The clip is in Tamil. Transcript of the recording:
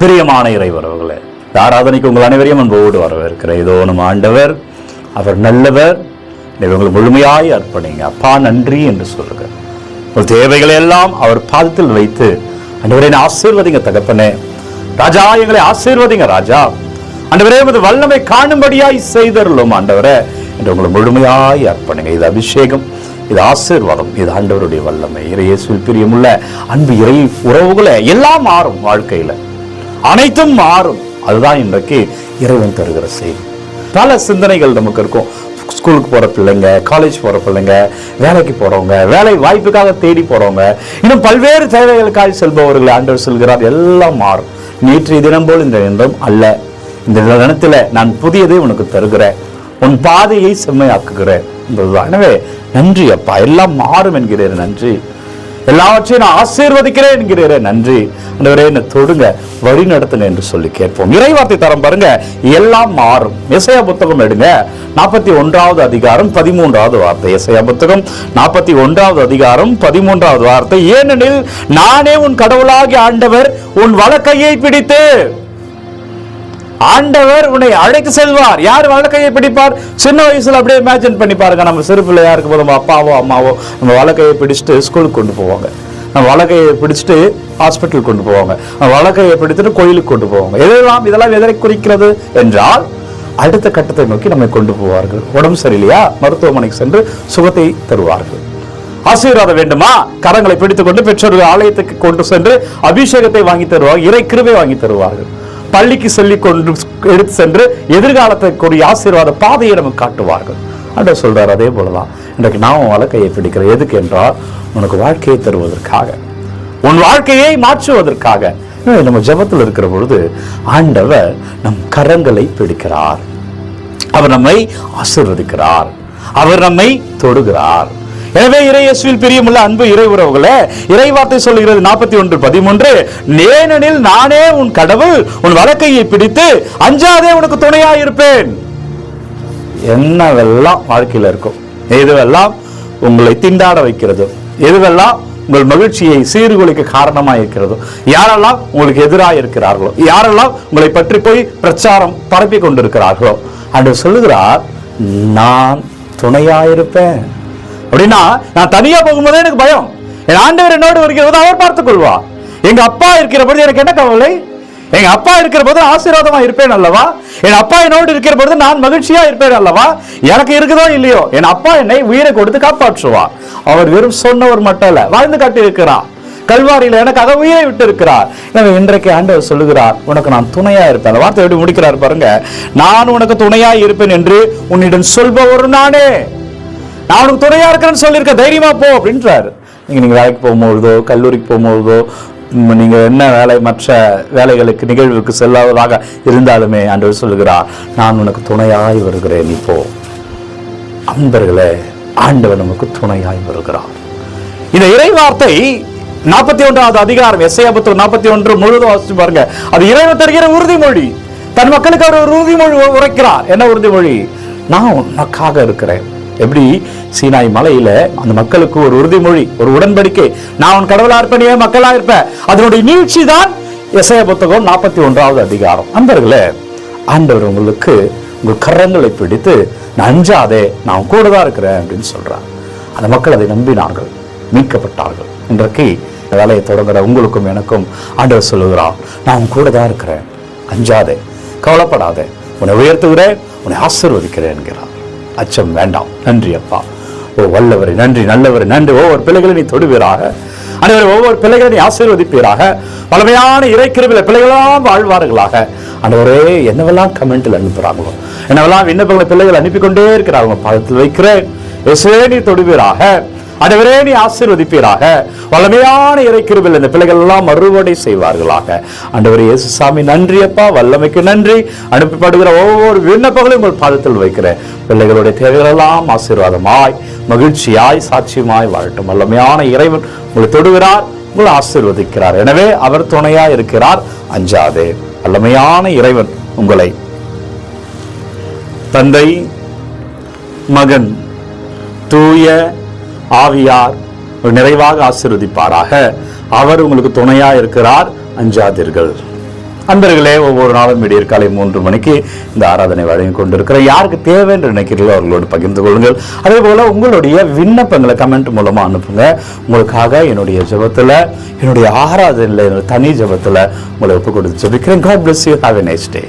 பிரியமான இறைவரவர்களே இந்த ஆராதனைக்கு உங்கள் அனைவரையும் அன்போடு வரவேற்கிற இதோ நம் ஆண்டவர் அவர் நல்லவர். இவங்களை உங்களை முழுமையாய் அர்ப்பணிங்க. அப்பா நன்றி என்று சொல்லுங்க உங்கள் தேவைகளை எல்லாம் அவர் பாதத்தில் வைத்து அன்றுவரே ஆசீர்வதிங்க தகப்பனே. ராஜா எங்களை ஆசீர்வதிங்க ராஜா. அன்றுவரே உமது வல்லமை காணும்படியாய் செய்தருளும் ஆண்டவரே. என்று உங்களை முழுமையாய் அர்ப்பணிங்க. இது அபிஷேகம் இது ஆசீர்வாதம் இது ஆண்டவருடைய வல்லமை. இறை இயேசுவில் பிரியமுள்ள அன்பு இறை உறவுகளை எல்லாம் மாறும் வாழ்க்கையில. அனைத்தும் மாறும். அதுதான் இன்றைக்கு இறைவன் தருகிற செய்தி. பல சிந்தனைகள் நமக்கு இருக்கும். ஸ்கூலுக்கு போகிற பிள்ளைங்க காலேஜ் போகிற பிள்ளைங்க வேலைக்கு போகிறவங்க வேலை வாய்ப்புக்காக தேடி போகிறவங்க இன்னும் பல்வேறு தேவைகளுக்காக செல்பவர்களை ஆண்டவர் செல்கிறார் எல்லாம் மாறும். நேற்றைய தினம் போல் இந்த இன்றம் அல்ல. இந்த தினத்தில் நான் புதியதை உனக்கு தருகிறேன். உன் பாதையை செம்மையாக்குகிறேன். எனவே நன்றி அப்பா. எல்லாம் மாறும் என்கிறேன். நன்றி. எல்லாவற்றையும் நான் ஆசீர்வதிக்கிறேன் என்கிறேன் நன்றி. அந்தவரே என்னை தொடுங்க வழி நடத்துங்க என்று சொல்லி கேட்போம். இறைவார்த்தை தரம் பாருங்க எல்லாம் மாறும். இசையா புத்தகம் எடுங்க. நாற்பத்தி ஒன்றாவது அதிகாரம் பதிமூன்றாவது வார்த்தை. இசையா புத்தகம் நாற்பத்தி ஒன்றாவது அதிகாரம் பதிமூன்றாவது வார்த்தை. ஏனெனில் நானே உன் கடவுளாகி ஆண்டவர் உன் வழக்கையை பிடித்து ஆண்டவர் உன்னை அழைத்து செல்வார். யார் வழக்கையை பிடிப்பார்? சின்ன வயசுல அப்படியே இமேஜின் பண்ணி பாருங்க. நம்ம சிறு பிள்ளையா இருக்கும் போது நம்ம அப்பாவோ அம்மாவோ நம்ம வழக்கையை பிடிச்சிட்டு ஸ்கூலுக்கு கொண்டு போவாங்க. நம்ம வழக்கையை பிடிச்சிட்டு ஹாஸ்பிட்டல் கொண்டு போவாங்க. நம்ம வழக்கையை பிடித்துட்டு கோயிலுக்கு கொண்டு போவாங்க. இதெல்லாம் இதெல்லாம் எதனை குறிக்கிறது என்றால் அடுத்த கட்டத்தை நோக்கி நம்மை கொண்டு போவார்கள். உடம்பு சரியில்லையா? மருத்துவமனைக்கு சென்று சுகத்தை தருவார்கள். ஆசீர்வாதம் வேண்டுமா? கரங்களை பிடித்துக்கொண்டு பெற்றோர்கள் ஆலயத்துக்கு கொண்டு சென்று அபிஷேகத்தை வாங்கி தருவார்கள். இறை கிருபை வாங்கி தருவார்கள். பள்ளிக்கு சொல்லி கொண்டு எடுத்து சென்று எதிர்காலத்தை கூடிய ஆசீர்வாத பாதையை நமக்கு காட்டுவார்கள். ஆண்டவர் சொல்றார் அதே போலதான். இன்றைக்கு நான் உன் வழக்கையை பிடிக்கிறேன் எதுக்கு என்றால் உனக்கு வாழ்க்கையை தருவதற்காக. உன் வாழ்க்கையை மாற்றுவதற்காக. நம்ம ஜெபத்தில் இருக்கிற பொழுது ஆண்டவர் நம் கரங்களை பிடிக்கிறார். அவர் நம்மை ஆசீர்வதிக்கிறார். அவர் நம்மை தொடுகிறார். எனவே இறையேசுவில் பிரியமுள்ள அன்பு இறை உறவுகளே இறைவார்த்தை சொல்லுகிறது நாற்பத்தி ஒன்று பதிமூன்று ஏனெனில் நானே உன் கடவுள் உன் வழக்கையை பிடித்து அஞ்சாதே உனக்கு துணையா இருப்பேன் என்னவெல்லாம் வாழ்க்கையில் இருக்கும்? எதுவெல்லாம் உங்களை திண்டாட வைக்கிறதோ? எதுவெல்லாம் உங்கள் மகிழ்ச்சியை சீர்குலைக்க காரணமாக இருக்கிறதோ யாரெல்லாம் உங்களுக்கு எதிராக இருக்கிறார்களோ யாரெல்லாம் உங்களை பற்றி போய் பிரச்சாரம் பரப்பி கொண்டிருக்கிறார்களோ அன்று சொல்லுகிறார் நான் துணையாயிருப்பேன். அப்படின்னா நான் தனியா போகும்போதே எனக்கு பயம். என் ஆண்டவர் என்னோடு வருகிறது அவர் பார்த்துக் கொள்வா எங்க அப்பா இருக்கிற பொழுது எனக்கு என்ன கவலை? எங்க அப்பா இருக்கிற போது ஆசீர்வாதமா இருப்பேன் அல்லவா? என் அப்பா என்னோடு இருக்கிற பொழுது நான் மகிழ்ச்சியா இருப்பேன் அல்லவா? எனக்கு இருக்குதோ இல்லையோ? என் அப்பா என்னை உயிரை கொடுத்து காப்பாற்றுவா அவர் வெறும் சொன்னவர் மட்டும் இல்ல வாழ்ந்து காட்டி இருக்கிறார் கல்வாரியில் எனக்காக உயிரை விட்டு இருக்கிறார் எனவே இன்றைக்கு ஆண்டவர் சொல்லுகிறார் உனக்கு நான் துணையா இருப்பேன். அந்த வார்த்தை எப்படி முடிக்கிறார் பாருங்க. நான் உனக்கு துணையா இருப்பேன் என்று உன்னிடம் சொல்பவரும் நானே. நான் உனக்கு துணையா இருக்கிறேன்னு சொல்லியிருக்க தைரியமா போ அப்படின்றாரு. நீங்க நீங்க வேலைக்கு போகும்பொழுதோ கல்லூரிக்கு போகும்பொழுதோ நீங்கள் நீங்க என்ன வேலை மற்ற வேலைகளுக்கு நிகழ்வுக்கு செல்லாததாக இருந்தாலுமே ஆண்டவர் சொல்லுகிறார் நான் உனக்கு துணையாய் வருகிறேன் இப்போ அன்பர்களே ஆண்டவர் நமக்கு துணையாய் வருகிறார். இந்த இறை வார்த்தை நாற்பத்தி ஒன்றாவது அதிகாரம் எஸ்ஐயா புத்தகம் நாற்பத்தி ஒன்று முழுவதும் வாசிச்சு பாருங்க. அது இறைவன் தருகிற உறுதிமொழி. தன் மக்களுக்கு அவர் ஒரு உறுதிமொழி உரைக்கிறார். என்ன உறுதிமொழி? நான் உனக்காக இருக்கிறேன். எப்படி? சீனாய் மலையில அந்த மக்களுக்கு ஒரு உறுதிமொழி ஒரு உடன்படிக்கை. நான் உன் கடவுளா ஏன் மக்களா இருப்பேன் அதனுடைய நீட்சி தான் இசைய புத்தகம் நாற்பத்தி ஒன்றாவது அதிகாரம். அன்பர்களே ஆண்டவர் உங்களுக்கு உங்கள் கரங்களை பிடித்து நான் அஞ்சாதே நான் கூட தான் இருக்கிறேன் அப்படின்னு சொல்றார். அந்த மக்கள் அதை நம்பினார்கள் மீட்கப்பட்டார்கள். இன்றைக்கு வேலையை தொடங்குற உங்களுக்கும் எனக்கும் ஆண்டவர் சொல்லுகிறான் நான் கூட தான் இருக்கிறேன். அஞ்சாதே கவலைப்படாதே. உன்னை உயர்த்துகிறேன் உன்னை ஆசீர்வதிக்கிறேன் என்கிறார். அச்சம் வேண்டாம். நன்றி அப்பா. ஓ வல்லவரே நன்றி நல்லவர் நன்றி. ஒவ்வொரு பிள்ளைகளை நீ தொடுவீராக. அனைவரும் ஒவ்வொரு பிள்ளைகளை நீ ஆசீர்வதிப்பீராக. பழமையான இறைக்கிறவில் பிள்ளைகளாம் வாழ்வார்களாக. அனைவரே என்னவெல்லாம் கமெண்ட்ல அனுப்புறாங்களோ? என்னவெல்லாம் விண்ணப்பங்களை பிள்ளைகள் அனுப்பி கொண்டே இருக்கிறாங்க பாதத்தில் வைக்கிறேன். எஸ்வே நீ தொடுவீராக. ஆண்டவரே நீ ஆசீர்வதிப்பீராக. வல்லமையான இறைக்கிருவில் இந்த பிள்ளைகள் எல்லாம் மறுவடை செய்வார்களாக. அண்டவர் இயேசு சாமி நன்றி அப்பா வல்லமைக்கு நன்றி. அனுப்பப்படுகிற ஒவ்வொரு விண்ணப்பங்களையும் உங்கள் பாதத்தில் வைக்கிறேன். பிள்ளைகளுடைய தேவைகளெல்லாம் ஆசீர்வாதமாய் மகிழ்ச்சியாய் சாட்சியமாய் வாழட்டும். வல்லமையான இறைவன் உங்களை தொடுகிறார் உங்களை ஆசீர்வதிக்கிறார். எனவே அவர் துணையா இருக்கிறார் அஞ்சாதே. வல்லமையான இறைவன் உங்களை. தந்தை மகன் தூய ஆவியார் நிறைவாக ஆசிர்வதிப்பாராக. அவர் உங்களுக்கு துணையா இருக்கிறார். அஞ்சாதீர்கள். அன்பர்களே ஒவ்வொரு நாளும் விடியற் காலை மூன்று மணிக்கு இந்த ஆராதனை வழங்கி கொண்டிருக்கிற யாருக்கு தேவை என்று நினைக்கிறீர்களோ அவர்களோடு பகிர்ந்து கொள்ளுங்கள். அதே போல உங்களுடைய விண்ணப்பங்களை கமெண்ட் மூலமாக அனுப்புங்க. உங்களுக்காக என்னுடைய ஜபத்தில் என்னுடைய ஆராதனையில் என்னுடைய தனி ஜபத்தில் உங்களை ஒப்பு கொடுத்து ஜபிக்கிறேன். God bless you have a next day